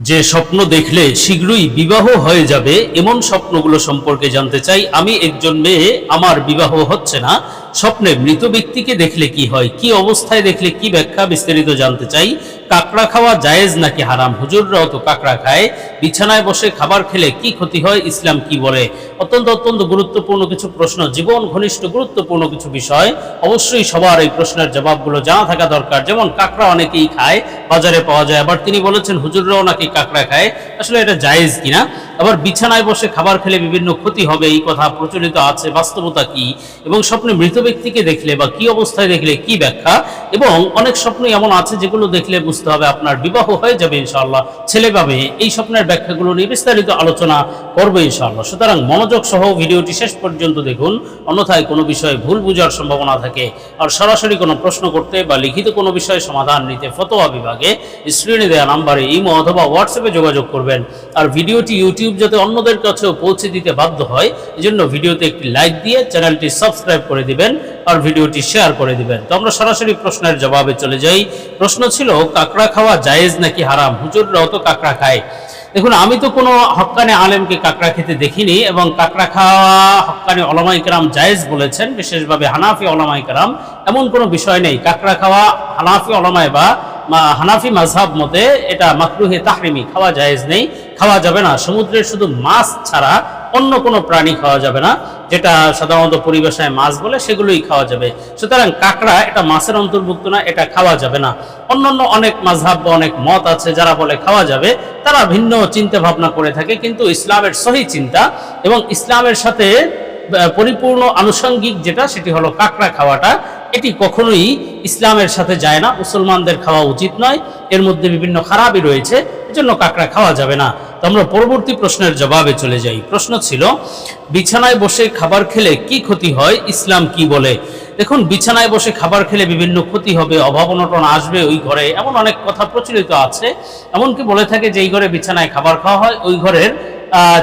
যে স্বপ্ন দেখলে শীঘ্রই বিবাহ হয়ে যাবে, এমন স্বপ্নগুলো সম্পর্কে জানতে চাই। আমি একজন মেয়ে, আমার বিবাহ হচ্ছে না। স্বপ্নে মৃত ব্যক্তিকে দেখলে কি হয়? কি অবস্থায় দেখলে কি ব্যাখ্যা বিস্তারিত জানতে চাই? কাকড়া খাওয়া জায়েজ নাকি হারাম? হুজুররাও তো কাকড়া খায়। বিছানায় বসে খাবার খেলে কি ক্ষতি হয়? ইসলাম কি বলে? অত্যন্ত অত্যন্ত গুরুত্বপূর্ণ কিছু প্রশ্ন, জীবন ঘনিষ্ঠ গুরুত্বপূর্ণ কিছু বিষয়। অবশ্যই সবার এই প্রশ্নের জবাবগুলো জানা থাকা দরকার। যেমন, কাকড়া অনেকেই খায়, বাজারে পাওয়া যায়। আবার তিনি বলেছেন, হুজুররাও নাকি কাকড়া খায়। আসলে এটা জায়েজ কিনা? আবার বিছানায় বসে খাবার খেলে বিভিন্ন ক্ষতি হবে, এই কথা প্রচলিত আছে, বাস্তবতা কি? এবং স্বপ্নে মৃত ব্যক্তিকে দেখলে বা কি অবস্থায় দেখলে কি ব্যাখ্যা? এবং অনেক স্বপ্ন এমন আছে যেগুলো দেখলে বুঝতে হবে আপনার বিবাহ হয়ে যাবে ইনশাআল্লাহ, ছেলে পাবে এই স্বপ্নের ব্যাখ্যাগুলো নিয়ে বিস্তারিত আলোচনা করবে ইনশাআল্লাহ। সুতরাং মনোযোগ সহ ভিডিওটি শেষ পর্যন্ত দেখুন, অন্যথায় কোনো বিষয়ে ভুল বোঝার সম্ভাবনা থাকে আর সরাসরি কোনো প্রশ্ন করতে বা লিখিত কোনো বিষয়ে সমাধান নিতে ফতোয়া বিভাগে স্ক্রিনে দেওয়া নাম্বারে ইমো অথবা হোয়াটসঅ্যাপে যোগাযোগ করবেন। আর ভিডিওটি ইউটিউব যাতে অন্যদের কাছেও পৌঁছে দিতে বাধ্য হয়, এজন্য ভিডিওতে একটি লাইক দিয়ে চ্যানেলটি সাবস্ক্রাইব করে দিবেন আর ভিডিওটি শেয়ার করে দিবেন। তো আমরা সরাসরি প্রশ্নের জবাবে চলে যাই। প্রশ্ন ছিল, কাঁকড়া খাওয়া জায়েজ নাকি হারাম? হুজুররাও তো কাঁকড়া খায়। দেখুন, আমি তো কোনো হক্কানে আলেমকে কাঁকড়া খেতে দেখিনি এবং কাঁকড়া খাওয়া হক্কানে ওলামাই কেরাম জায়েজ বলেছেন, বিশেষভাবে হানাফি ওলামাই কেরাম, এমন কোনো বিষয় নেই। কাঁকড়া খাওয়া হানাফি ওলামায় বা হানাফি মাঝহাব মতে এটা মাকরুহে তাহরিমি, খাওয়া জায়েজ নেই, খাওয়া যাবে না। সমুদ্রের শুধু মাছ ছাড়া অন্য কোনো প্রাণী খাওয়া যাবে না, যেটা সাধারণত পরিবেশায় মাছ বলে সেগুলোই খাওয়া যাবে। সুতরাং কাঁকড়া এটা মাছের অন্তর্ভুক্ত না, এটা খাওয়া যাবে না। অন্যান্য অনেক মাঝহাব বা অনেক মত আছে যারা বলে খাওয়া যাবে, তারা ভিন্ন চিন্তা ভাবনা করে থাকে, কিন্তু ইসলামের সহি চিন্তা এবং ইসলামের সাথে পরিপূর্ণ আনুষঙ্গিক যেটা, সেটি হলো কাঁকড়া খাওয়াটা। এটি কখনোই ইসলামের সাথে যায় না। মুসলমানদের খাওয়া উচিত নয়। এর মধ্যে বিভিন্ন খারাপই রয়েছে। এজন্য কাঁকড়া খাওয়া যাবে না। তো আমরা পরবর্তী প্রশ্নের জবাবে চলে যাই। প্রশ্ন ছিল, বিছানায় বসে খাবার খেলে কি ক্ষতি হয়? ইসলাম কি বলে? দেখুন, বিছানায় বসে খাবার খেলে বিভিন্ন ক্ষতি হবে, অভাব অনটন আসবে ওই ঘরে। এমন অনেক কথা প্রচলিত আছে। এমনকি বলে থাকে যে, এই ঘরে বিছানায় খাবার খাওয়া হয়, ওই ঘরের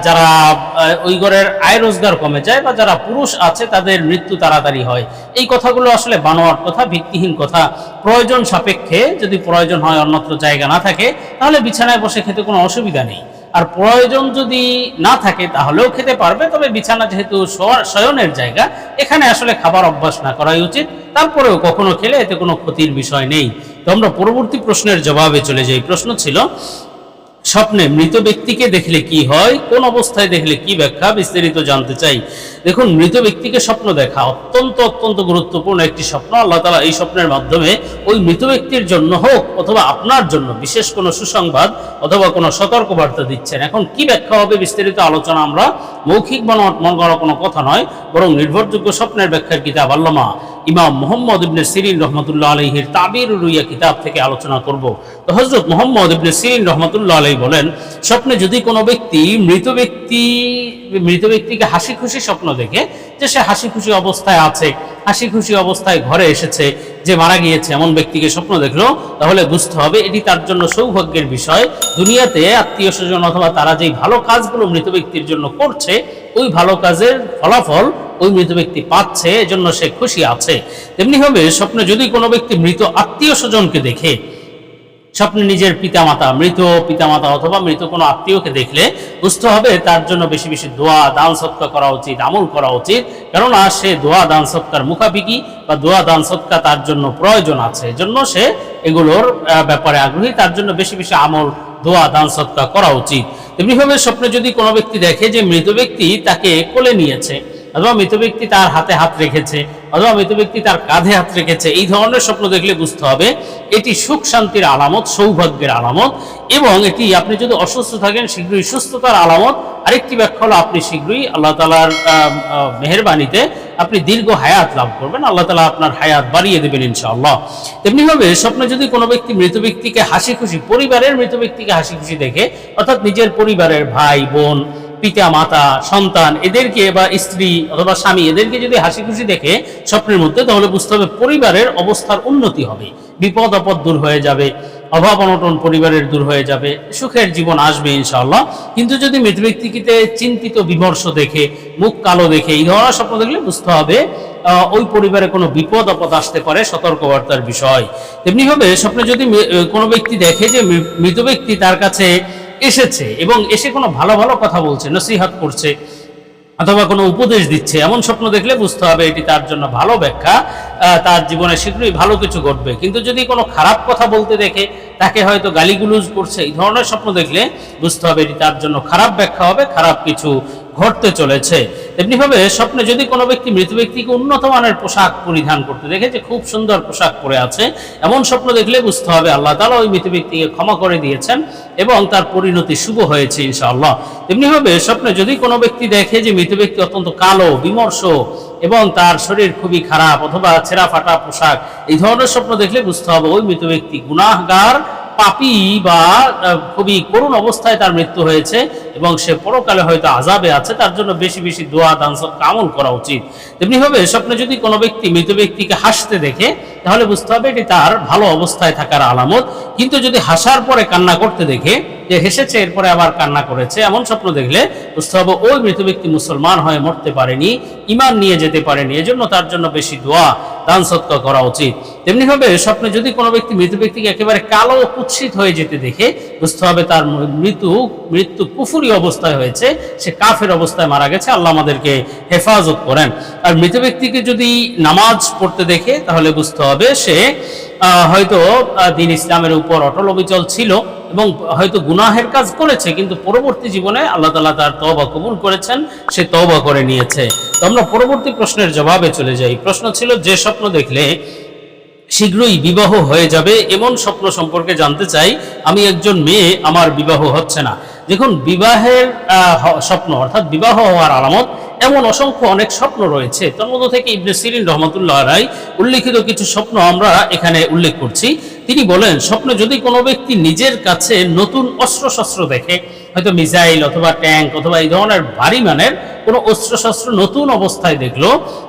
যারা ওই ঘরের আয় রোজগার কমে যায় বা যারা পুরুষ আছে, তাদের মৃত্যু তাড়াতাড়ি হয়। এই কথাগুলো আসলে বানোয়ার কথা, ভিত্তিহীন কথা। প্রয়োজন সাপেক্ষে যদি প্রয়োজন হয়, অন্যত্র জায়গা না থাকে, তাহলে বিছানায় বসে খেতে কোনো অসুবিধা নেই। আর প্রয়োজন যদি না থাকে, তাহলেও খেতে পারবে। তবে বিছানা যেহেতু শোয়া- শয়নের জায়গা, এখানে আসলে খাবার অভ্যাস না করাই উচিত। তারপরেও কখনো খেলে এতে কোনো ক্ষতির বিষয় নেই। তো আমরা পরবর্তী প্রশ্নের জবাবে চলে যাই। প্রশ্ন ছিল স্বপ্নে মৃত ব্যক্তিকে দেখলে কি হয়? কোন অবস্থায় দেখলে কি ব্যাখ্যা? বিস্তারিত জানতে চাই। দেখুন, মৃত ব্যক্তিকে স্বপ্ন দেখা অত্যন্ত অত্যন্ত গুরুত্বপূর্ণ একটি স্বপ্ন। আল্লাহ তালা এই স্বপ্নের মাধ্যমে ওই মৃত ব্যক্তির জন্য হোক অথবা আপনার জন্য, বিশেষ কোনো সুসংবাদ অথবা কোনো সতর্কবার্তা দিচ্ছেন। এখন কি ব্যাখ্যা হবে? বিস্তারিত আলোচনা আমরা মৌখিক মন করা কোনো কথা নয়, বরং নির্ভরযোগ্য স্বপ্নের ব্যাখ্যার কিতাব আল্লামা ইমাম মোহাম্মদ ইবনে সিরিন রহমতুল্লাহ আলহির তাবির রুইয়া কিতাব থেকে আলোচনা করব। তো হজরত মোহাম্মদ ইবনে সিরিন রহমতুল্লাহ আলহী বলেন, স্বপ্নে যদি কোনো ব্যক্তি মৃত ব্যক্তি, মৃত ব্যক্তিকে হাসি খুশি স্বপ্ন দেখে যে সে হাসি খুশি অবস্থায় আছে, হাসি খুশি অবস্থায় ঘরে এসেছে, যে মারা গিয়েছে, এমন ব্যক্তিকে স্বপ্ন দেখল, তাহলে বুঝতে হবে এটি তার জন্য সৌভাগ্যের বিষয়। দুনিয়াতে আত্মীয় স্বজন অথবা তারা যেই ভালো কাজগুলো মৃত ব্যক্তির জন্য করছে, ওই ভালো কাজের ফলাফল ওই মৃত ব্যক্তি পাচ্ছে, এজন্য সে খুশি আছে। তেমনি হবে, স্বপ্নে যদি কোনো ব্যক্তি মৃত আত্মীয় স্বজনকে দেখে, স্বপ্নে নিজের পিতামাতা, মৃত পিতামাতা অথবা মৃত কোনো আত্মীয়কে দেখলে, বুঝতে হবে তার জন্য বেশি বেশি দোয়া, দান সৎকার করা উচিত, আমল করা উচিত। কেননা সে দোয়া, দান সৎকার মুখাপিকি বা দোয়া, দান সৎকার তার জন্য প্রয়োজন আছে। জন্য সে এগুলোর ব্যাপারে আগ্রহী, তার জন্য বেশি বেশি আমল, দোয়া, দান সৎকার করা উচিত। তেমনিভাবে স্বপ্নে যদি কোনো ব্যক্তি দেখে যে মৃত ব্যক্তি তাকে কোলে নিয়েছে অথবা মৃত ব্যক্তি তার হাতে হাত রেখেছে, অথবা মৃত ব্যক্তি তার কাঁধে হাত রেখেছে, এই ধরনের স্বপ্ন দেখলে বুঝতে হবে এটি সুখ শান্তির আলামত, সৌভাগ্যের আলামত এবং এটি আপনি যদি অসুস্থ থাকেন, শীঘ্রই সুস্থতার আলামত। আরেকটি ব্যাখ্যা হলো, আপনি শীঘ্রই আল্লাহ তালার মেহরবানিতে আপনি দীর্ঘ হায়াত লাভ করবেন। আল্লাহ তালা আপনার হায়াত বাড়িয়ে দেবেন ইনশাআল্লাহ। তেমনিভাবে স্বপ্নে যদি কোনো ব্যক্তি মৃত ব্যক্তিকে হাসি খুশি পরিবারের মৃত ব্যক্তিকে হাসি খুশি দেখে, অর্থাৎ নিজের পরিবারের ভাই, বোন পিতা, মাতা, সন্তান, এদেরকে বা স্ত্রী অথবা স্বামী, এদেরকে যদি হাসি খুশি দেখে স্বপ্নের মধ্যে, তাহলে বুঝতে হবে পরিবারের অবস্থার উন্নতি হবে। বিপদ, আপদ দূর হয়ে যাবে, অভাব, অনটন পরিবারের দূর হয়ে যাবে, সুখের জীবন আসবে ইনশাআল্লাহ। কিন্তু যদি মৃত ব্যক্তিকে চিন্তিত, বিমর্ষ দেখে, মুখ কালো দেখে, এই ধরনের স্বপ্ন দেখলে বুঝতে হবে ওই পরিবারে কোনো বিপদ, আপদ আসতে পারে সতর্কবার্তার বিষয়। তেমনি হবে স্বপ্নে যদি কোনো ব্যক্তি দেখে যে মৃত ব্যক্তি তার কাছে এসেছে এবং এসে কোনো ভালো ভালো কথা বলছে, নসিহাত করছে, অথবা কোনো উপদেশ দিচ্ছে, এমন স্বপ্ন দেখলে বুঝতে হবে এটি তার জন্য ভালো ব্যাখ্যা তার জীবনে শীঘ্রই ভালো কিছু ঘটবে। কিন্তু যদি কোনো খারাপ কথা বলতে দেখে, তাকে হয়তো গালিগুলুজ করছে, এই ধরনের স্বপ্ন দেখলে বুঝতে হবে এটি তার জন্য খারাপ ব্যাখ্যা হবে, খারাপ কিছু ঘটতে চলেছে। তেমনিভাবে স্বপ্নে যদি কোনো ব্যক্তি মৃত ব্যক্তিকে উন্নত মানের পোশাক পরিধান করতে দেখে যে খুব সুন্দর পোশাক পরে আছে, এমন স্বপ্ন দেখলে বুঝতে হবে আল্লাহ তালা ওই মৃত ব্যক্তিকে ক্ষমা করে দিয়েছেন এবং তার পরিণতি শুভ হয়েছে ইনশাআল্লাহ। তেমনিভাবে স্বপ্নে যদি কোনো ব্যক্তি দেখে যে মৃত ব্যক্তি অত্যন্ত কালো, বিমর্ষ এবং তার শরীর খুবই খারাপ অথবা ছেঁড়া ফাটা পোশাক, এই ধরনের স্বপ্ন দেখলে বুঝতে হবে ওই মৃত ব্যক্তি গুনাহগার পাপি বা খুবই করুণ অবস্থায় তার মৃত্যু হয়েছে এবং সে পরকালে হয়তো আজাবে আছে, তার জন্য বেশি বেশি দোয়া, দান আমল করা উচিত। তেমনি হবে স্বপ্নে যদি কোনো ব্যক্তি মৃত ব্যক্তিকে হাসতে দেখে, তাহলে বুঝতে হবে এটি তার ভালো অবস্থায় থাকার আলামত। কিন্তু যদি হাসার পরে কান্না করতে দেখে, যে হেসেছে, এরপরে আবার কান্না করেছে, এমন স্বপ্ন দেখলে বুঝতে হবে ওই মৃত ব্যক্তি মুসলমান হয়ে মরতে পারেনি ইমান নিয়ে যেতে পারেনি। এজন্য তার জন্য বেশি দোয়া। দান সৎকা করা উচিত। তেমনি ভাবে স্বপ্নে যদি কোনো ব্যক্তি, মৃত ব্যক্তিকে একেবারে কালো কুৎসিত হয়ে যেতে দেখে, বুঝতে হবে তার মৃত্যু মৃত্যু কুফুরি অবস্থায় হয়েছে, সে কাফের অবস্থায় মারা গেছে, আল্লাহ আমাদেরকে হেফাজত করেন। আর মৃত ব্যক্তিকে যদি নামাজ পড়তে দেখে, তাহলে বুঝতে হবে সে হয়তো দিন ইসলামের উপর অটল অবিচল ছিল। এবং হয়তো গুনাহের কাজ করেছে, কিন্তু পরবর্তী জীবনে আল্লাহ তালা তার তবা কবুল করেছেন, সে তবা করে নিয়েছে। তো আমরা পরবর্তী প্রশ্নের জবাবে চলে যাই। প্রশ্ন ছিল, যে স্বপ্ন দেখলে শীঘ্রই বিবাহ হয়ে যাবে, এমন স্বপ্ন সম্পর্কে জানতে চাই, আমি একজন মেয়ে, আমার বিবাহ হচ্ছে না। দেখুন, বিবাহের স্বপ্ন, অর্থাৎ বিবাহ হওয়ার আলামত, এমন অসংখ্য অনেক স্বপ্ন রয়েছে। তার মধ্য থেকে ইবনে সিরিন রহমতুল্লাহ রায় উল্লিখিত কিছু স্বপ্ন আমরা এখানে উল্লেখ করছি। তিনি বলেন, স্বপ্নে যদি কোনো ব্যক্তি নিজের কাছে নতুন অস্ত্রশস্ত্র দেখে, হয়তো মিসাইল অথবা ট্যাঙ্ক অথবা এই ধরনের ভারী মানের কোনো অস্ত্রশস্ত্র নতুন অবস্থায় দেখল,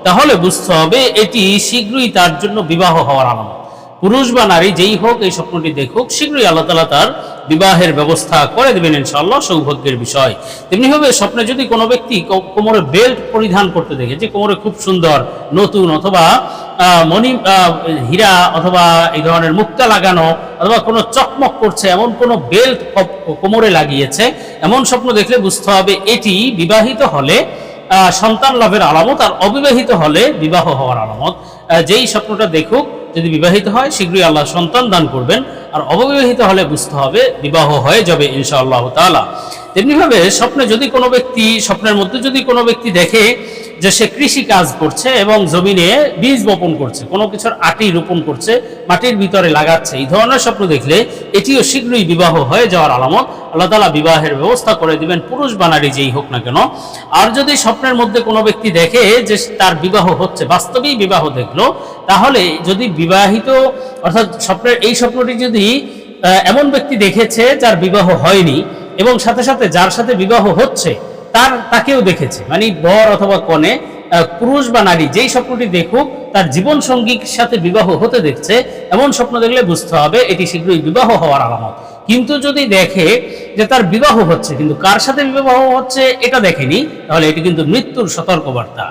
তাহলে বুঝতে হবে এটি শীঘ্রই তার জন্য বিবাহ হওয়ার আলামত। পুরুষ বা নারী যেই হোক, এই স্বপ্নটি দেখুক, শীঘ্রই আল্লাহ তালা তার বিবাহের ব্যবস্থা করে দেবেন ইনশাআল্লাহ, সৌভাগ্যের বিষয়। তেমনিভাবে স্বপ্নে যদি কোনো ব্যক্তি কোমরে বেল্ট পরিধান করতে দেখে, যে কোমরে খুব সুন্দর, নতুন অথবা মণি হীরা অথবা এই ধরনের মুক্তা লাগানো, অথবা কোনো চকমক করছে, এমন কোনো বেল্ট কোমরে লাগিয়েছে, এমন স্বপ্ন দেখলে বুঝতে হবে এটি বিবাহিত হলে সন্তান লাভের আলামত, আর অবিবাহিত হলে বিবাহ হওয়ার আলামত। যেই স্বপ্নটা দেখুক যদি বিবাহিত হয়, শীঘ্রই আল্লাহ সন্তান দান করবেন। আর অববিবাহিত হলে বুঝতে হবে, বিবাহ হয়ে যাবে ইনশাআল্লাহ তাআলা। তেমনিভাবে স্বপ্নে যদি কোনো ব্যক্তি, স্বপ্নের মধ্যে যদি কোনো ব্যক্তি দেখে যে সে কৃষি কাজ করছে এবং জমিনে বীজ বপন করছে, কোনো কিছুর আটি রোপণ করছে, মাটির ভিতরে লাগাচ্ছে, এই ধরনের স্বপ্ন দেখলে এটিও শীঘ্রই বিবাহ হয়ে যাওয়ার আলামত। আল্লাহ তালা বিবাহের ব্যবস্থা করে দিবেন, পুরুষ বানারি যেই হোক না কেন। আর যদি স্বপ্নের মধ্যে কোনো ব্যক্তি দেখে যে তার বিবাহ হচ্ছে, বাস্তবেই বিবাহ দেখল, তাহলে যদি বিবাহিত, অর্থাৎ স্বপ্নের, এই স্বপ্নটি যদি এমন ব্যক্তি দেখেছে যার বিবাহ হয়নি এবং সাথে সাথে যার সাথে বিবাহ হচ্ছে তার, তাকেও দেখেছে। মানে বর অথবা কনে পুরুষ বা নারী, যেই স্বপ্নটি দেখুক, তার জীবন সঙ্গীর সাথে বিবাহ হতে দেখছে, এমন স্বপ্ন দেখলে বুঝতে হবে এটি শীঘ্রই বিবাহ হওয়ার আলামত। কিন্তু যদি দেখে যে তার বিবাহ হচ্ছে, কিন্তু কার সাথে বিবাহ হচ্ছে, এটা দেখেনি, তাহলে এটি কিন্তু মৃত্যুর সতর্কবার্তা।